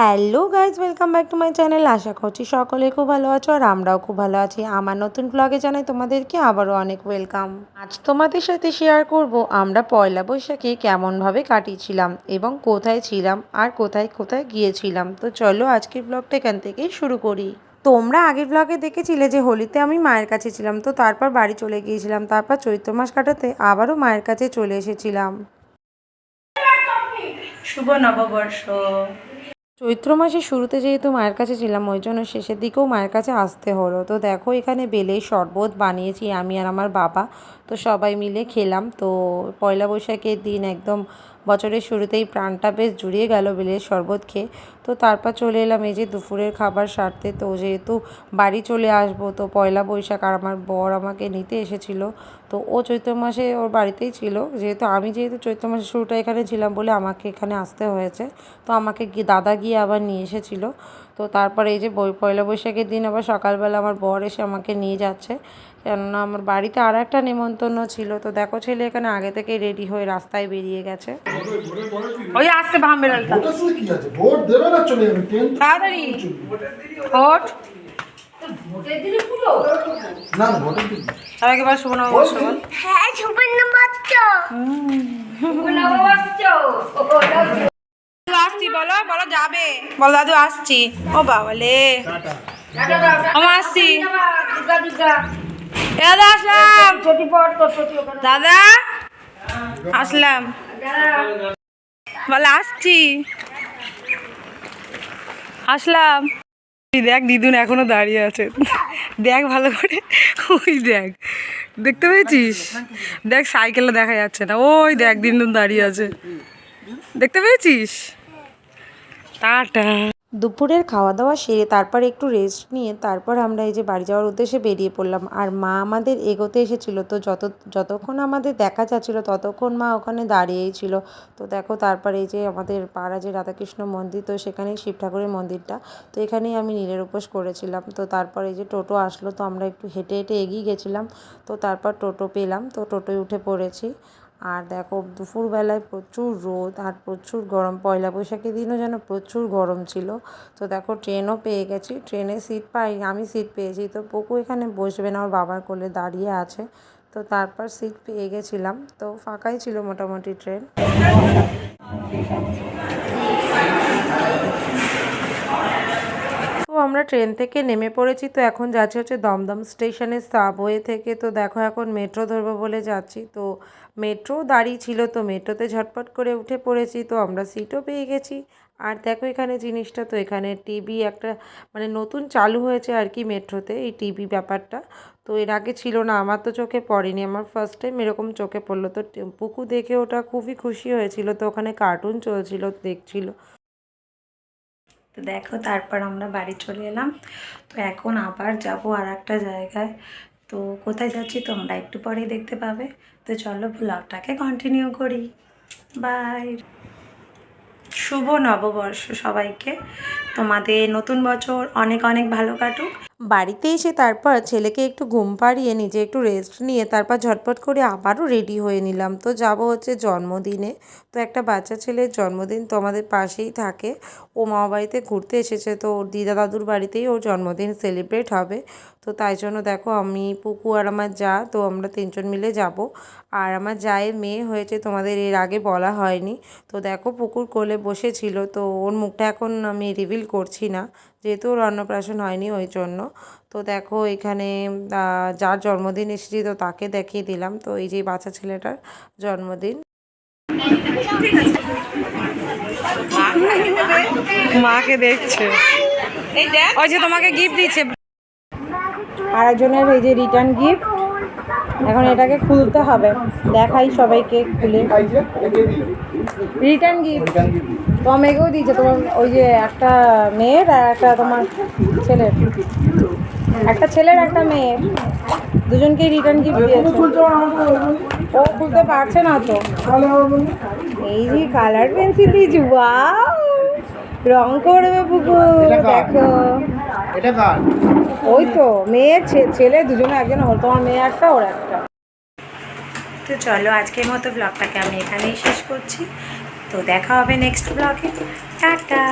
Hello guys, welcome back to my channel. আশা করছি সকলে খুব ভালো আছো আর আমরাও খুব ভালো আছি। আমার নতুন ব্লগে জানাই তোমাদেরকে আবারও অনেক ওয়েলকাম আজ তোমাদের সাথে শেয়ার করব, আমরা পয়লা বৈশাখে কেমনভাবে কাটিয়েছিলাম এবং কোথায় ছিলাম আর কোথায় কোথায় গিয়েছিলাম। তো চলো আজকের ব্লগটা এখান থেকেই শুরু করি। তোমরা আগের ব্লগে দেখেছিলে যে হোলিতে আমি মায়ের কাছে ছিলাম, তো তারপর বাড়ি চলে গিয়েছিলাম, তারপর চৈত্র মাস কাটাতে আবারও মায়ের কাছে চলে এসেছিলাম। শুভ নববর্ষ। চৈত্র মাসের শুরুতে যেহেতু মায়ের কাছে ছিলাম, ওই জন্য শেষের দিকেও মায়ের কাছে আসতে হলো। তো দেখো, এখানে বেলে শরবত বানিয়েছি আমি আর আমার বাবা। তো সবাই মিলে খেলাম। তো পয়লা বৈশাখের দিন একদম বছরের শুরুতেই প্রাণটা বেশ জুড়িয়ে গেল বিলের শরবত খেয়ে। তো তারপর চলে এলাম এই যে দুপুরের খাবার সারতে। তো যেহেতু বাড়ি চলে আসব, তো পয়লা বৈশাখ আর আমার বর আমাকে নিতে এসেছিল। তো ও চৈত্র মাসে ওর বাড়িতেই ছিল। যেহেতু আমি যেহেতু চৈত্র মাসের শুরুটা এখানে ছিলাম বলে আমাকে এখানে আসতে হয়েছে। তো আমাকে দাদা গিয়ে আবার নিয়ে এসেছিল। তো তারপরে এই যে বই পয়লা বৈশাখের দিন আবার সকালবেলা আমার বর এসে আমাকে নিয়ে যাচ্ছে কেননা আমার বাড়িতে আর একটা নেমন্তন্ন ছিল তো দেখো ছেলে এখানে আগে থেকে রেডি হয়ে রাস্তায় বেরিয়ে গেছে ওই আসছে ভোট না তাড়াতাড়ি না না দিন সবাইকে এবার শুভ নববর্ষ বল হ্যাঁ বলো বলো যাবে। বলো, দাদু, আসছি। ও বাবালে। আসছি। দাদা, আসলাম। দাদা, আসলাম। বলে, আসছি। আসলাম। দেখ, দিদুন এখনও দাঁড়িয়ে আছে। দেখ ভালো করে। ওই দেখ। দেখতে পেয়েছিস? দেখ সাইকেলে দেখা যাচ্ছে না। ওই দেখ, দিদুন দাঁড়িয়ে আছে। দেখতে পেয়েছিস? টাটা। দুপুরের খাওয়া দাওয়া সেরে তারপর একটু রেস্ট নিয়ে তারপর আমরা এই যে বাড়ি যাওয়ার উদ্দেশ্যে বেরিয়ে পড়লাম। আর মা আমাদের এগোতে এসেছিল, তো যত, যতক্ষণ আমাদের দেখা যাচ্ছিল, ততক্ষণ মা ওখানে দাঁড়িয়েই ছিল। তো দেখো তারপরে এই যে আমাদের পাড়া যে রাধাকৃষ্ণ মন্দির, তো সেখানেই শিব ঠাকুরের মন্দিরটা। তো এখানেই আমি নীলের উপোস করেছিলাম। তো তারপর এই যে টোটো আসলো, তো আমরা একটু হেঁটে হেঁটে এগিয়ে গেছিলাম। তো তারপর টোটো পেলাম, তো টোটোয় উঠে পড়েছি। আর দেখো, দুপুরবেলায় প্রচুর রোদ আর প্রচুর গরম। পয়লা বৈশাখের দিনও যেন প্রচুর গরম ছিল। তো দেখো, ট্রেনও পেয়ে গেছি। ট্রেনে সিট পাই, আমি সিট পেয়েছি। তো পকু এখানে বসবে না, ওর বাবার কোলে দাঁড়িয়ে আছে। তো তারপর সিট পেয়ে গেছিলাম। তো ফাঁকাই ছিল মোটামুটি ট্রেন। আমরা ট্রেন থেকে নেমে পড়েছি, তো এখন যাচ্ছি হচ্ছে দমদম স্টেশনের সাবওয়ে থেকে। তো দেখো এখন মেট্রো ধরবো বলে যাচ্ছি। তো মেট্রো দাঁড়িয়ে ছিল, তো মেট্রোতে ঝটপট করে উঠে পড়েছি, তো আমরা সিটও পেয়ে গেছি। আর দেখো এখানে জিনিসটা, তো এখানে টিভি একটা মানে নতুন চালু হয়েছে আর কি মেট্রোতে এই টিভি ব্যাপারটা। তো এর আগে ছিল না, আমার তো চোখে পড়েনি, আমার ফার্স্ট টাইম এরকম চোখে পড়ল। তো পুকু দেখে ওটা খুবই খুশি হয়েছিল, তো ওখানে কার্টুন চলছিল, দেখছিল। তো দেখো, তারপর আমরা বাড়ি চলে এলাম। তো এখন আবার যাব আর একটা জায়গায়। তো কোথায় যাচ্ছি তোমরা একটু পরেই দেখতে পাবে। তো চলো ব্লগটাকে কন্টিনিউ করি। বাই শুভ নববর্ষ সবাইকে। তোমাদের নতুন বছর অনেক অনেক ভালো কাটুক। বাড়িতে এসে তারপর ছেলেকে একটু ঘুম পাড়িয়ে নিজে একটু রেস্ট নিয়ে তারপর ঝটপট করে আবারও রেডি হয়ে নিলাম। তো যাব হচ্ছে জন্মদিনে। তো একটা বাচ্চা ছেলের জন্মদিন তো আমাদের পাশেই থাকে। ও মামা বাড়িতে ঘুরতে এসেছে তো ওর দিদা দাদুর বাড়িতেই ওর জন্মদিন সেলিব্রেট হবে। তো তাই জন্য দেখো আমি, পুকু আর আমার যা, তো আমরা তিনজন মিলে যাব। আর আমার জায়ের মেয়ে হয়েছে তোমাদের এর আগে বলা হয়নি। তো দেখো পুকুর কোলে বসেছিল তো ওর মুখটা এখন আমি রিভিল করছি না। যেহেতু ওর অন্নপ্রাশন হয়নি ওই জন্য। তো দেখো এখানে যার জন্মদিন এসেছি তো তাকে দেখিয়ে দিলাম। তো এই যে বাচ্চা ছেলেটার জন্মদিন। মাকে দেখছে। ওই যে তোমাকে গিফট দিচ্ছে। আরেকজনের এই যে রিটার্ন গিফট এখন এটাকে খুলতে হবে। দেখাই সবাইকে খুলে। রিটার্ন গিফট তোমার মেয়েকেও দিয়েছে তোমার ওই যে একটা মেয়ের আর একটা তোমার ছেলের। একটা ছেলের একটা মেয়ের। দুজনকেই রিটার্ন গিফট দিয়েছে। ও খুলতে পারছে না তো। এই যে কালার পেন্সিল দিয়েছি ওয়াও রং করবে পুকুর দেখো। ওই তো মেয়ের ছে- ছেলে দুজনে একজন হল তোমার মেয়ে একটা ওর একটা। তো চলো আজকের মতো ব্লগটাকে আমি এখানেই শেষ করছি। তো দেখা হবে নেক্সট ব্লগে। টাটা।